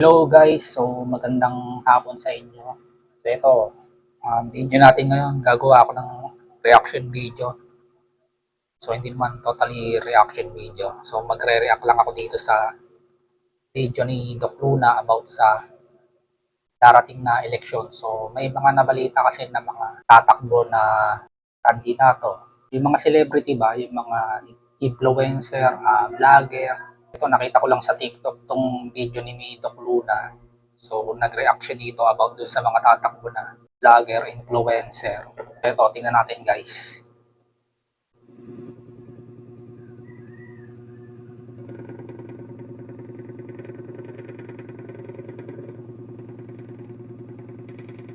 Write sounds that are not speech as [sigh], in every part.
Hello guys, so magandang hapon sa inyo. So ito, um, video natin ngayon, gagawa ako ng reaction video. So hindi naman totally reaction video. So magre-react lang ako dito sa video ni Doc Luna about sa darating na eleksyon. So may mga nabalita kasi na mga tatakbo na kandidato. Yung mga celebrity ba, yung mga influencer, ah, vlogger, ito nakita ko lang sa TikTok tong video ni Doc Luna. So nag-react siya dito about dun sa mga tatakbo na vlogger, influencer. Ito, tingnan natin guys.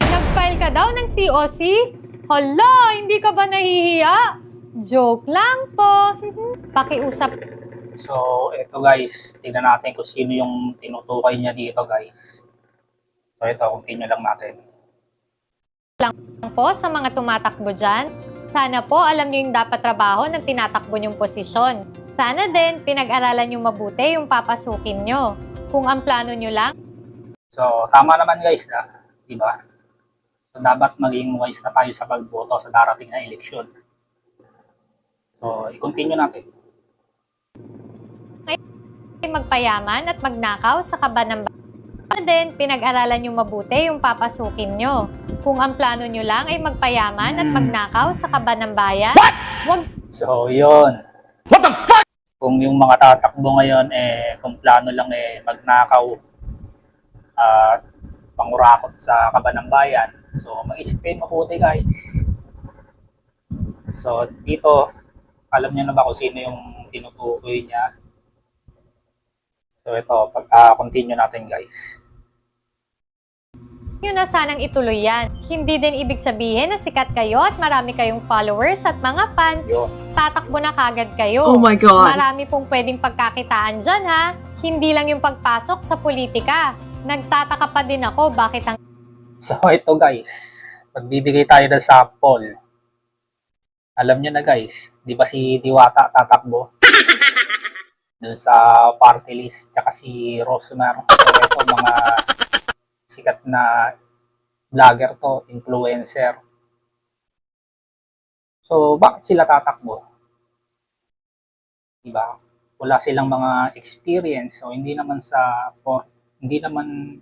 Nag-file ka daw ng COC? Hala, hindi ka ba nahihiya? Joke lang po. [laughs] Pakiusap So ito guys, tingnan natin kung sino yung tinutukoy niya dito guys. So ito, continue lang natin. lang po sa mga tumatakbo dyan. Sana po alam niyo yung dapat trabaho ng tinatakbo niyong posisyon. Sana din pinag-aralan niyo mabuti yung papasukin niyo. Kung ang plano niyo lang So tama naman guys, na, di ba? So dapat maging wise na tayo sa pagboto sa darating na eleksyon. So i-continue natin. Ay magpayaman at magnakaw sa kaba ng bayan. Sana din pinag-aralan niyo mabuti yung papasukin niyo. Kung ang plano niyo lang ay magpayaman at Hmm. magnakaw sa kaba ng bayan, wag So, yun. What the fuck? Kung yung mga tatakbo ngayon, eh, kung plano lang eh, magnakaw at pangurakot sa kaba ng bayan. So, mag-isip kayo mabuti, guys. So, dito, alam niyo na ba kung sino yung tinutukoy niya? So, ito, pag-continue natin, guys. niyo na sanang ituloy yan. Hindi din ibig sabihin na sikat kayo at marami kayong followers at mga fans. Yun. Tatakbo na kagad kayo. Oh my God. Marami pong pwedeng pagkakitaan dyan ha. Hindi lang yung pagpasok sa politika. Nagtataka pa din ako bakit ang So, ito, guys. Pagbibigay tayo ng sample. Alam niyo na, guys. Di ba si Diwata tatakbo? Doon sa party list, tsaka si Rosmar. So, mga sikat na vlogger to, influencer. So, bakit sila tatakbo? Diba? Wala silang mga experience. So, hindi naman sa, for, hindi naman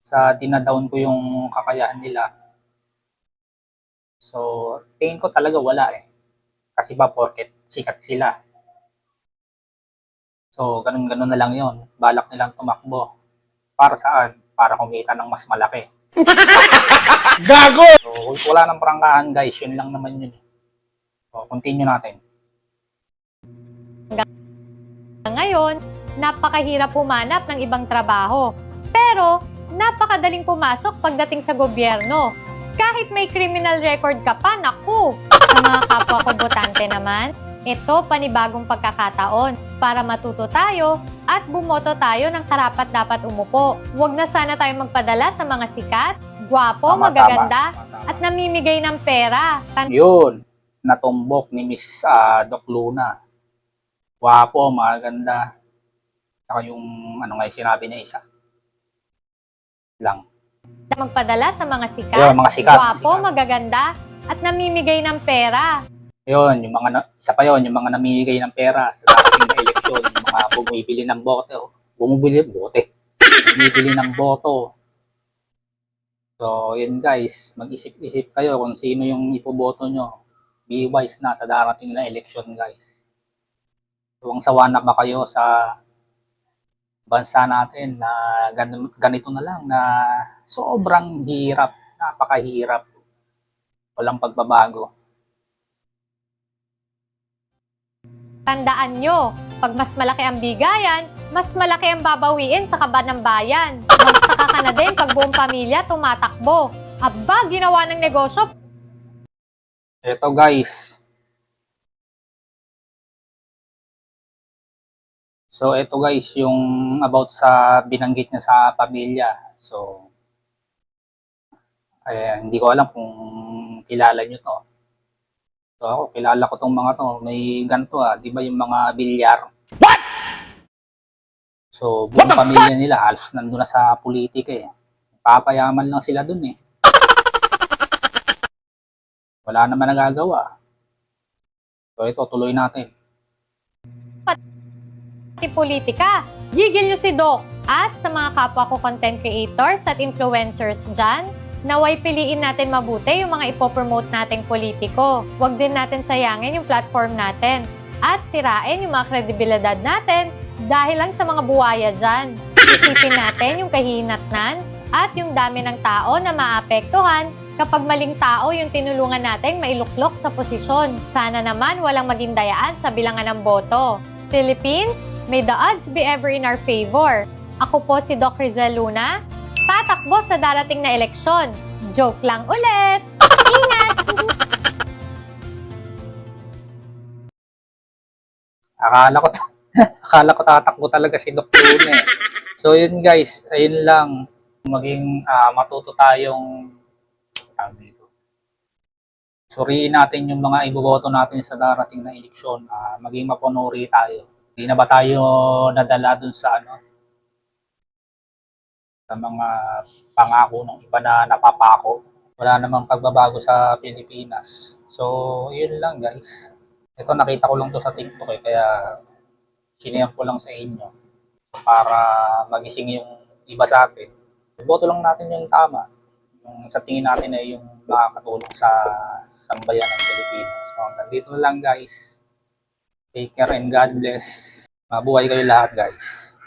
sa dinadown ko yung kakayahan nila. So, tingin ko talaga wala eh. Kasi ba, porket sikat sila. So, ganun-ganun na lang yon Balak nilang tumakbo. Para saan? Para kumita ng mas malaki. [laughs] Gago! So, wala nang prangkahan guys. Yun lang naman yun. eh. So, continue natin. ngayon, napakahirap humanap ng ibang trabaho. Pero, napakadaling pumasok pagdating sa gobyerno. Kahit may criminal record ka pa, naku! Sa mga kapwa ko botante naman, ito panibagong pagkakataon para matuto tayo at bumoto tayo ng karapat dapat umupo. Huwag na sana tayo magpadala sa mga sikat, gwapo, Tama, magaganda, tama, tama. at namimigay ng pera. Tan- Yun, natumbok ni Miss ah, Doc Luna. Wapo, maganda. Saka yung ano nga sinabi niya isa. Lang. magpadala sa mga sikat, Yun, mga sikat. gwapo, sikat. magaganda, at namimigay ng pera. Yun, yung mga, na, isa pa yun, yung mga namimigay ng pera sa darating na eleksyon, yung mga bumibili ng boto. Bumibili, bote. Bumibili ng boto. So, yun guys, mag-isip-isip kayo kung sino yung ipoboto nyo. Be wise na sa darating na eleksyon guys. Kung sawa na ba kayo sa bansa natin na gan- ganito na lang na sobrang hirap, napakahirap. Walang pagbabago. Tandaan nyo, pag mas malaki ang bigayan, mas malaki ang babawiin sa kaba ng bayan. Magsaka ka na din pag buong pamilya tumatakbo. Aba, ginawa ng negosyo, Ito guys. So ito guys yung about sa binanggit niya sa pamilya. So eh, hindi ko alam kung kilala niyo to. So ako kilala ko tong mga to. May ganito ah, 'di ba yung mga bilyar? What? So, buong pamilya nila, halos nandun na sa politika eh. Papayaman lang sila dun eh. Wala naman nagagawa. So, ito, tuloy natin. Pati politika. Gigil nyo si Doc. At sa mga kapwa ko content creators at influencers dyan, naway piliin natin mabuti yung mga ipopromote nating politiko. Huwag din natin sayangin yung platform natin. At sirain yung mga kredibilidad natin dahil lang sa mga buwaya dyan. Isipin natin yung kahinatnan at yung dami ng tao na maapektuhan kapag maling tao yung tinulungan nating mailuklok sa posisyon. Sana naman walang maging dayaan sa bilangan ng boto. Philippines, may the odds be ever in our favor. Ako po si Doc Rizal Luna, tatakbo sa darating na eleksyon. Joke lang ulit! Ingat! [laughs] Akala ko, [laughs] akala ko tatakbo talaga si Dr. Luna eh. So, yun guys, ayun lang. Maging ah, matuto tayong. Suriin natin yung mga iboboto natin sa darating na eleksyon. Ah, maging mapunuri tayo. Hindi na ba tayo nadala dun sa ano? Sa mga pangako ng iba na napapako. Wala namang pagbabago sa Pilipinas. So, yun lang guys. Ito nakita ko lang to sa TikTok eh, kaya sinayang ko lang sa inyo para magising yung iba sa atin. Boto lang natin yung tama. Yung sa tingin natin ay yung makakatulong sa sambayan ng Pilipino. So hanggang dito lang guys. Take care and God bless. Mabuhay kayo lahat guys.